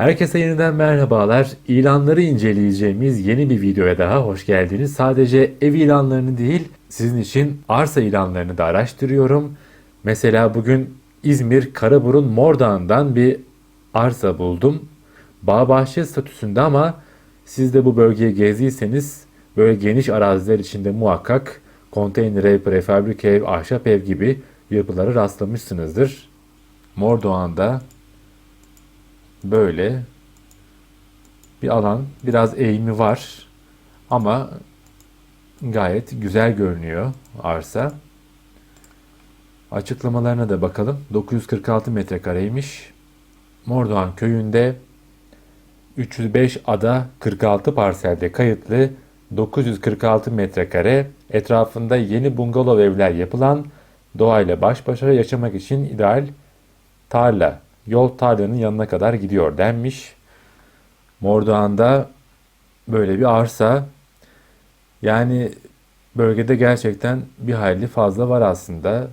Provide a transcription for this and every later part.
Herkese yeniden merhabalar. İlanları inceleyeceğimiz yeni bir videoya daha hoş geldiniz. Sadece ev ilanlarını değil, sizin için arsa ilanlarını da araştırıyorum. Mesela bugün İzmir Karaburun Mordağ'ından bir arsa buldum. Bağ bahçe statüsünde ama siz de bu bölgeyi gezdiyseniz böyle geniş araziler içinde muhakkak konteyner ev, prefabrik ev, ahşap ev gibi yapılara rastlamışsınızdır. Mordoğan'da böyle bir alan. Biraz eğimi var ama gayet güzel görünüyor arsa. Açıklamalarına da bakalım. 946 metrekareymiş. Mordoğan köyünde 305 ada 46 parselde kayıtlı 946 metrekare etrafında yeni bungalov evler yapılan doğayla baş başa yaşamak için ideal tarla yol tarlanın yanına kadar gidiyor denmiş. Mordoğan'da böyle bir arsa yani bölgede gerçekten bir hayli fazla var aslında.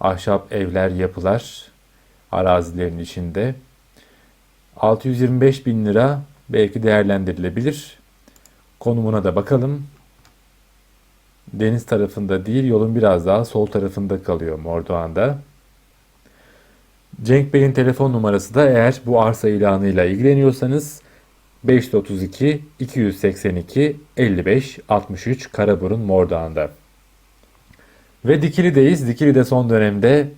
Ahşap evler, yapılar arazilerin içinde. 625 bin lira belki değerlendirilebilir. Konumuna da bakalım. Deniz tarafında değil, yolun biraz daha sol tarafında kalıyor Mordoğan'da. Cenk Bey'in telefon numarası da eğer bu arsa ilanıyla ilgileniyorsanız 532 282 55 63 Karaburun Mordoğan'da. Ve Dikili'deyiz. Dikili de son dönemde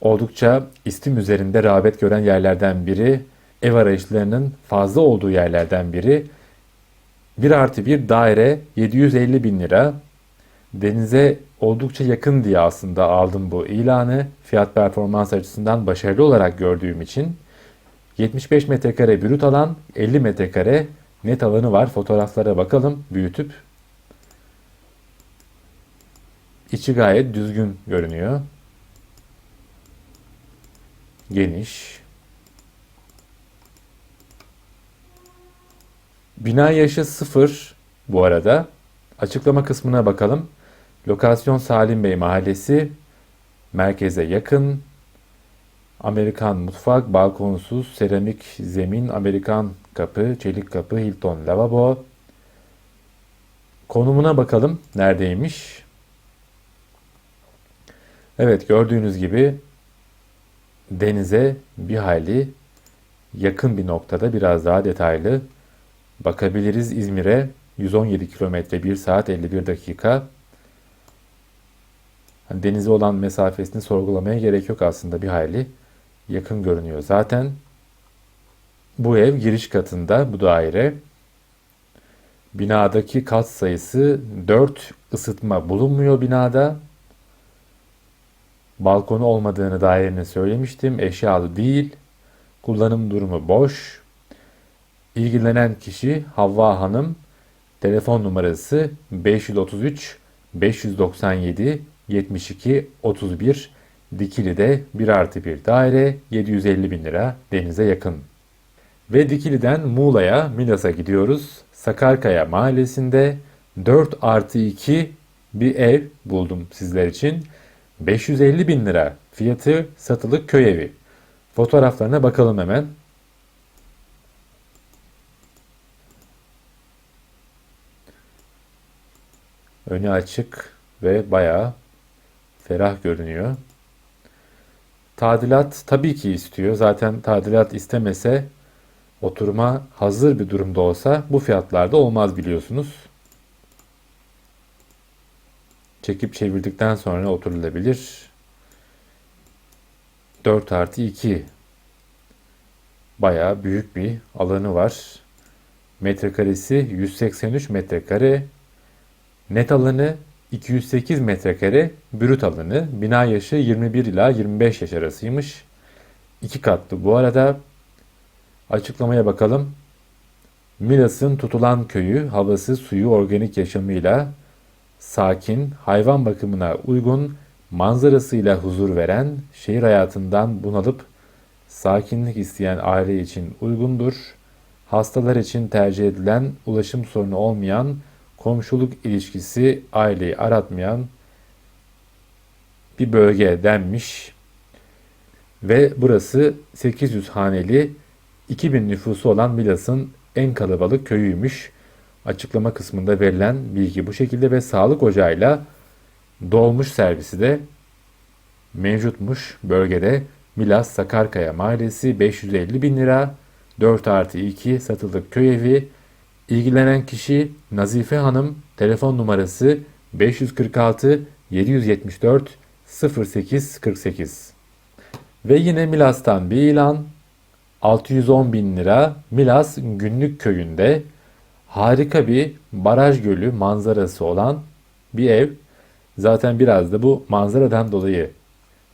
oldukça istim üzerinde rağbet gören yerlerden biri. Ev arayışlarının fazla olduğu yerlerden biri. 1 artı 1 daire 750 bin lira. Denize oldukça yakın diye aslında aldım bu ilanı. Fiyat performans açısından başarılı olarak gördüğüm için. 75 metrekare brüt alan, 50 metrekare net alanı var. Fotoğraflara bakalım büyütüp. İçi gayet düzgün görünüyor. Geniş. Bina yaşı sıfır bu arada. Açıklama kısmına bakalım. Lokasyon Salim Bey Mahallesi. Merkeze yakın. Amerikan mutfak, balkonsuz, seramik zemin, Amerikan kapı, çelik kapı, Hilton lavabo. Konumuna bakalım. Neredeymiş? Evet gördüğünüz gibi denize bir hayli yakın bir noktada biraz daha detaylı bakabiliriz İzmir'e 117 kilometre 1 saat 51 dakika. Hani denize olan mesafesini sorgulamaya gerek yok aslında bir hayli yakın görünüyor. Zaten bu ev giriş katında bu daire. Binadaki kat sayısı 4 ısıtma bulunmuyor binada. Balkonu olmadığını dairenin söylemiştim. Eşyalı değil. Kullanım durumu boş. İlgilenen kişi Havva Hanım. Telefon numarası 533 597 72 31 Dikili'de 1 artı 1 daire 750 bin lira denize yakın. Ve Dikili'den Muğla'ya Milas'a gidiyoruz. Sakarkaya mahallesinde 4 artı 2 bir ev buldum sizler için. 550 bin lira fiyatı satılık köy evi. Fotoğraflarına bakalım hemen. Önü açık ve bayağı ferah görünüyor. Tadilat tabii ki istiyor. Zaten tadilat istemese oturuma hazır bir durumda olsa bu fiyatlarda olmaz biliyorsunuz. Çekip çevirdikten sonra oturulabilir. 4 artı 2 bayağı büyük bir alanı var. Metrekaresi 183 metrekare. Net alanı 208 metrekare brüt alanı. Bina yaşı 21 ila 25 yaş arasıymış. İki katlı bu arada. Açıklamaya bakalım. Milas'ın tutulan köyü havası suyu organik yaşamıyla sakin, hayvan bakımına uygun, manzarasıyla huzur veren, şehir hayatından bunalıp sakinlik isteyen aile için uygundur. Hastalar için tercih edilen, ulaşım sorunu olmayan, komşuluk ilişkisi aileyi aratmayan bir bölge denmiş. Ve burası 800 haneli 2000 nüfusu olan Milas'ın en kalabalık köyüymüş. Açıklama kısmında verilen bilgi bu şekilde ve sağlık ocağıyla dolmuş servisi de mevcutmuş bölgede. Milas Sakarkaya Mahallesi 550 bin lira, 4 artı 2 satılık köy evi. İlgilenen kişi Nazife Hanım, telefon numarası 546 774 0848. Ve yine Milas'tan bir ilan. 610 bin lira Milas Günlük Köyü'nde harika bir baraj gölü manzarası olan bir ev. Zaten biraz da bu manzaradan dolayı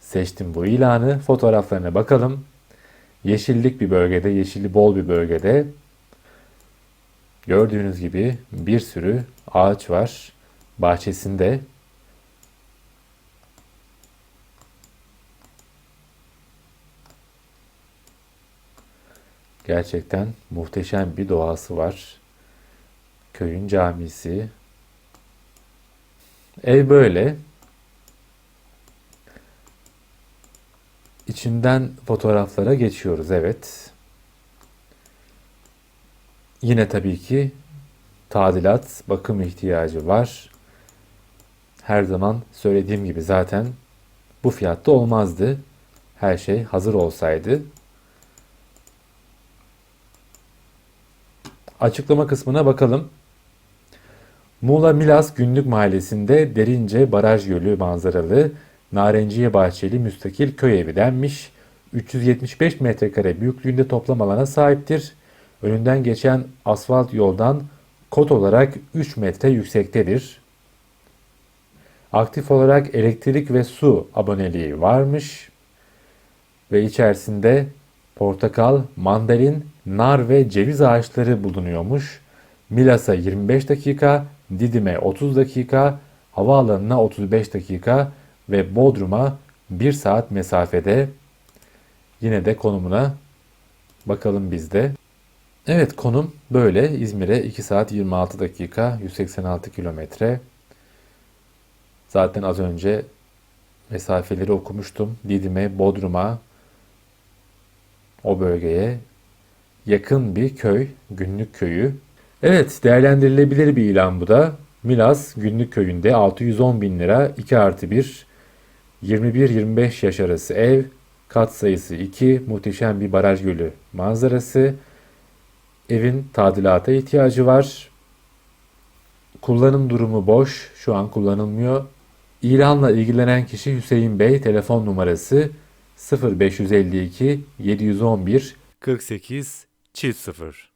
seçtim bu ilanı. Fotoğraflarına bakalım. Yeşillik bir bölgede, yeşilli bol bir bölgede. Gördüğünüz gibi bir sürü ağaç var bahçesinde. Gerçekten muhteşem bir doğası var. Köyün camisi. Ev böyle. İçinden fotoğraflara geçiyoruz evet. Yine tabii ki tadilat, bakım ihtiyacı var. Her zaman söylediğim gibi zaten bu fiyatta olmazdı. Her şey hazır olsaydı. Açıklama kısmına bakalım. Muğla Milas Günlük Mahallesi'nde derince baraj gölü manzaralı Narenciye Bahçeli müstakil köy evi denmiş. 375 metrekare büyüklüğünde toplam alana sahiptir. Önünden geçen asfalt yoldan kot olarak 3 metre yüksektedir. Aktif olarak elektrik ve su aboneliği varmış. Ve içerisinde portakal, mandalin, nar ve ceviz ağaçları bulunuyormuş. Milas'a 25 dakika, Didim'e 30 dakika, havaalanına 35 dakika ve Bodrum'a 1 saat mesafede. Yine de konumuna bakalım bizde. Evet konum böyle. İzmir'e 2 saat 26 dakika, 186 kilometre. Zaten az önce mesafeleri okumuştum. Didim'e, Bodrum'a, o bölgeye yakın bir köy, günlük köyü. Evet, değerlendirilebilir bir ilan bu da. Milas günlük köyünde 610 bin lira 2 artı 1 21-25 yaş arası ev, kat sayısı 2, muhteşem bir baraj gölü manzarası. Evin tadilata ihtiyacı var. Kullanım durumu boş, şu an kullanılmıyor. İlanla ilgilenen kişi Hüseyin Bey, telefon numarası 0552 711 48 çift 0.